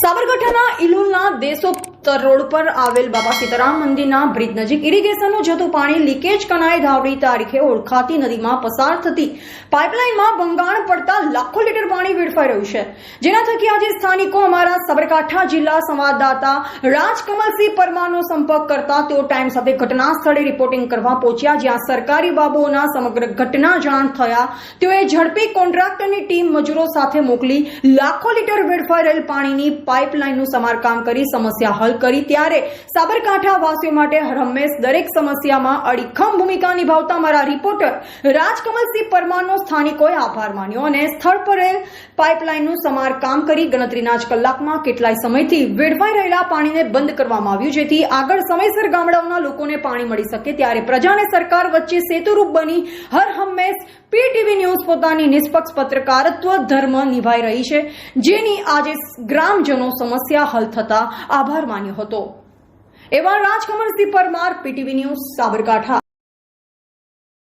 સાબરકાંઠાના ઇલોલના દેશોત્તર રોડ પર આવેલ બાબા સીતારામ મંદિરના બ્રિજ નજીક ઇરિગેશનનું જતું પાણી લીકેજ કનાય ધાવડી તારીખે ઓળખાતી નદીમાં પસાર થતી પાઇપલાઇનમાં બંગાણ પડતા લાખો લીટર પાણી વેડફાઈ રહ્યું છે. જેના થકી આજે સ્થાનિકો અમારા સાબરકાંઠા જિલ્લા સંવાદદાતા રાજકમલસિંહ પરમારનો સંપર્ક કરતા તેઓ ટાઈમ સાથે ઘટના સ્થળે રિપોર્ટિંગ કરવા પહોંચ્યા, જ્યાં સરકારી બાબુઓના સમગ્ર ઘટના જાણ થયા. તેઓએ ઝડપી કોન્ટ્રાક્ટરની ટીમ મજૂરો સાથે મોકલી લાખો લીટર વેડફાઈ રહેલ પાણીની પાઇપલાઇનનું સમારકામ કરી સમસ્યા હલ કરી ત્યારે સાબરકાંઠા માટે હરહંમેશ દરેક સમસ્યામાં અડીખમ ભૂમિકા નિભાવતા મારા રિપોર્ટર રાજકમલસિંહ પરમારનો સ્થાનિકોએ આભાર માન્યો અને સ્થળ પર પાઇપલાઇનનું સમારકામ કરી ગણતરીના જ કલાકમાં કેટલાય સમયથી વેડવાઈ રહેલા પાણીને બંધ કરવામાં આવ્યું, જેથી આગળ સમયસર ગામડાઓના લોકોને પાણી મળી શકે ત્યારે પ્રજાને સરકાર વચ્ચે સેતુરૂપ બની હર હંમેશ પીટીવી ન્યૂઝ પોતાની નિષ્પક્ષ પત્રકારત્વ ધર્મ નિભાઈ રહી છે, જેની આજે ગ્રામજનો સમસ્યા હલ થતા આભાર માન્યો હતો. એવા રાજકમલસિંહ પરમાર પીટીવી ન્યૂઝ સાબરકાંઠા.